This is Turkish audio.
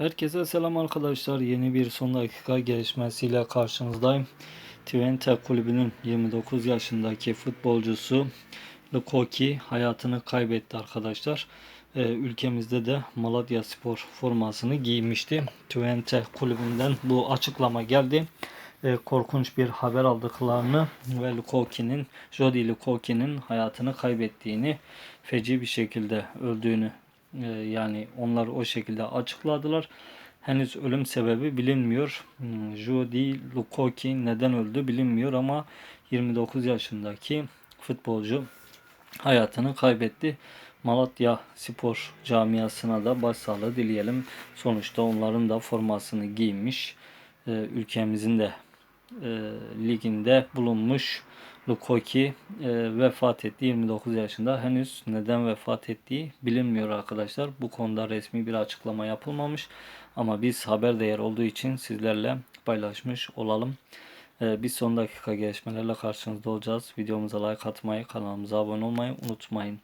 Herkese selam arkadaşlar. Yeni bir son dakika gelişmesiyle karşınızdayım. Twente kulübünün 29 yaşındaki futbolcusu Lukoki hayatını kaybetti arkadaşlar. Ee, ülkemizde de Malatya Spor formasını giymişti. Twente kulübünden bu açıklama geldi. Ee, korkunç bir haber aldıklarını ve Lukoki'nin, Jody Lukoki'nin hayatını kaybettiğini, feci bir şekilde öldüğünü ee, yani onlar o şekilde açıkladılar. Henüz ölüm sebebi bilinmiyor. Hmm, Jody Lukoki neden öldü bilinmiyor ama 29 yaşındaki futbolcu hayatını kaybetti. Malatya Spor camiasına da başsağlığı dileyelim. Sonuçta onların da formasını giymiş. Ee, ülkemizin de e, liginde bulunmuş Lukoki e, vefat etti 29 yaşında. Henüz neden vefat ettiği bilinmiyor arkadaşlar. Bu konuda resmi bir açıklama yapılmamış. Ama biz haber değer olduğu için sizlerle paylaşmış olalım. E, biz son dakika gelişmelerle karşınızda olacağız. Videomuza like atmayı, kanalımıza abone olmayı unutmayın.